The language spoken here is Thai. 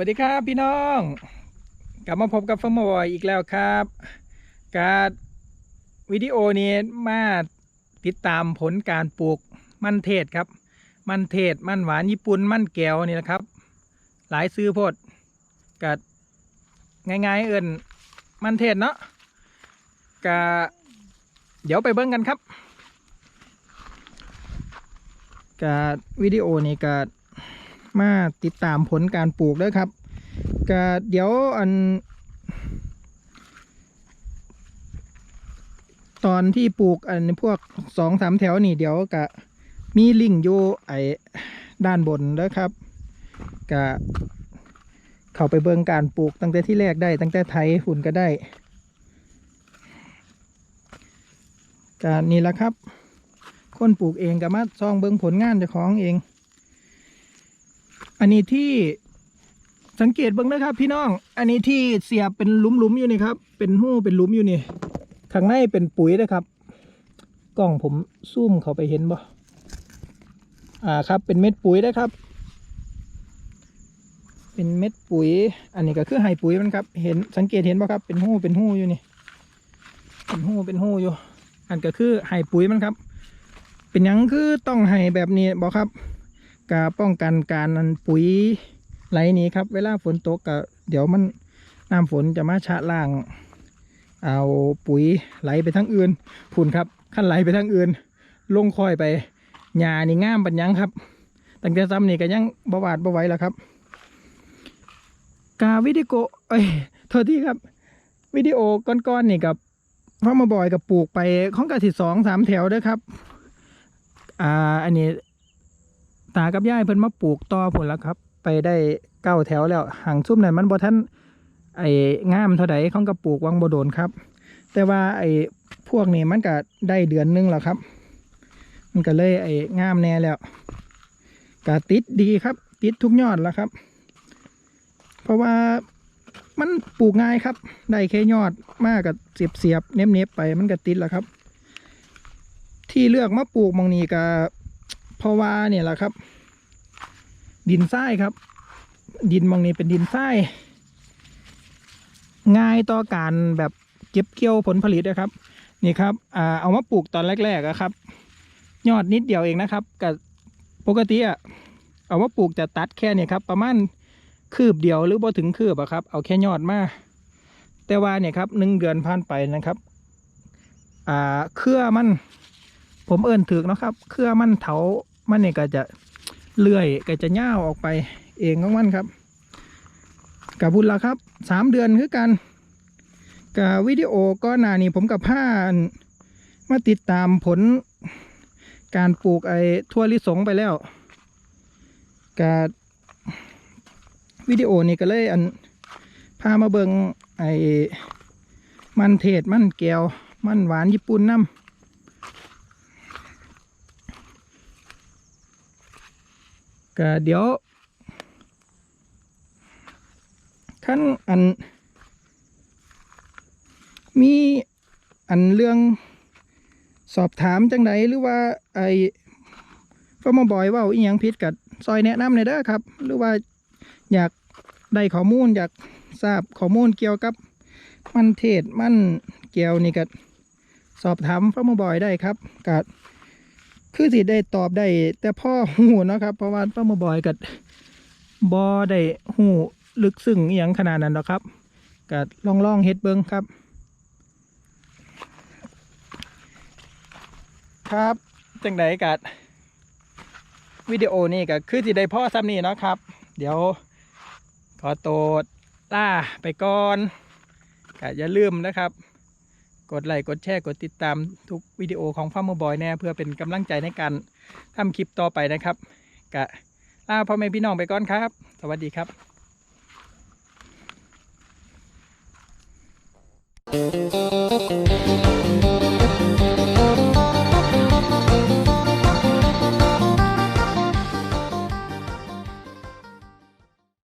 วัสดีครับพี่น้อง กลับมาพบกับฟอร์มบอยอีกแล้วครับ การวิดีโอนี้มาติดตามผลการปลูกมันเทศครับ มันเทศมันหวานญี่ปุ่นมันแก้วนี่นะครับ หลายซื้อพดกัดง่ายๆเอินมันเทศเนาะกะเดี๋ยวไปเบิ้งกันครับกะวิดีโอนี้กะ มาติดตามผลการปลูกด้วยครับก็เดี๋ยวอัน ตอนที่ปลูกอันพวกสองสามแถวนี่เดี๋ยวก็มีลิงอยู่ไอ้ด้านบนแล้วครับก็เข้าไปเบิ่งการปลูกตั้งแต่ที่แรกได้ตั้งแต่ไทยหุ่นก็ได้การนี่แหละครับ คนปลูกเองก็มาซองเบิ่งผลงานเจ้าของเอง อันนี้ที่สังเกตบ้างนะครับ พี่น้อง อันนี้ที่เสียบเป็นหลุมๆอยู่นี่ครับ เป็นหู้เป็นหลุมอยู่นี่ข้างในเป็นปุ๋ยนะครับ กล้องผมซูมเข้าไปเห็นบ่อ่าครับ เป็นเม็ดปุ๋ยนะครับ เป็นเม็ดปุ๋ย อันนี้ก็คือไฮปุ๋ยมันครับ เห็นสังเกตเห็นบ่ครับ เป็นหู้เป็นหู้อยู่นี่ เป็นหู้เป็นหู้อยู่ อันก็คือไฮปุ๋ยมันครับ เป็นยังคือต้องไฮแบบนี้บ่ครับ กาป้องกันการปุ๋ยไหลหนี้ครับ เวลาฝนตกก็เดี๋ยวมันน้ำฝนจะมาชะล่าง เอาปุ๋ยไหลไปทั้งอื่นผุนครับขั้นไหลไปทั้งอื่น ลงคอยไปหญ้านี่ง่ามปัญญังครับตั้งแต่ซ้ำนี่ก็ยังบวาดบวไหวแล้วครับ กาวิดีโอเอ้ยโทษทีครับ วิดีโอก้อนๆนี่กับพ่อมาบ่อยกับปลูกไปของกะสิสองสามแถวด้อครับ อ่า อันนี้ากับย่ายเพิ่นมาปลูกต่อผลแล้วครับ ไปได้เก้าแถวแล้วห่างซุ่มนั้นมันบ่ทันไอ้งามเท่าใดเขาก็ปลูกวังบ่โดนครับ แต่ว่าไอ้พวกนี้มันก็ได้เดือนหนึงแล้วครับ มันก็เลยไอ้งามแน่แล้วก็ติดดีครับ ติดทุกยอดแล้วครับ เพราะว่ามันปลูกง่ายครับ ได้แค่ยอดมากกับเสียบเสียบเน็บเน็บไปมันก็ติดแล้วครับ ที่เลือกมาปลูกมองนี้ก็ เพราะว่าเนี่ยแหละครับ ดินทรายครับ ดินมองนี้เป็นดินทรายง่ายต่อการแบบเก็บเกี่ยวผลผลิตนะครับ นี่ครับเอามาปลูกตอนแรกๆอะครับ ยอดนิดเดียวเองนะครับกับปกติอะเอามาปลูกจะตัดแค่เนี่ยครับ ประมาณคืบเดียวหรือบ่ถึงคืบอะครับ เอาแค่ยอดมาแต่ว่าเนี่ยครับหนึ่งเดือนผ่านไปนะครับอ่าเครือมัน ผมเอิ้นถึกเนาะครับ เครือมันเถา มันเนี่ยก็จะเลื่อยก็จะย่าวออกไปเองของมันครับกับบุญละครับสามเดือนคือกันกับวิดีโอก็นานี่ผมกับผ้ามาติดตามผลการปลูกไอ้ทั่วลิสงไปแล้วกับวิดีโอนี่ก็เลยอันพามาเบิงไอ้มันเทศมันแก้วมันหวานญี่ปุ่นน้ำ ก็เดี๋ยวขั้นอัน มีอันเรื่องสอบถามจังไดหรือว่าไอ้ฟอร์มบอยว่าอีหยังผิดกับซอยแนะนำในอยเด้อครับ หรือว่าอยากได้ข้อมูลอยากทราบข้อมูลเกี่ยวกับมันเทศมันเกี่ยวนี่ก็สอบถามฟอร์มบอยได้ครับกับ คือสิได้ตอบได้ แต่พ่อหูเนาะครับ เพราะว่าป้ามาบอยกับบอได้หูลึกซึ้งอย่างขนาดนั้นหรอกครับก็ลองลองเฮ็ดเบิ้งครับ ครับจังไดกัดวิดีโอนี่ก็คือสิได้พ่อซ้ำนี่เนาะครับ เดี๋ยวขอตัวล่าไปก่อนก็อย่าลืมนะครับ กดไลค์กดแชร์กดติดตามทุกวิดีโอของฟาร์มบอยแน่เพื่อเป็นกำลังใจในการทำคลิปต่อไปนะครับกะลาพ่อแม่พี่น้องไปก่อนครับ สวัสดีครับ Thank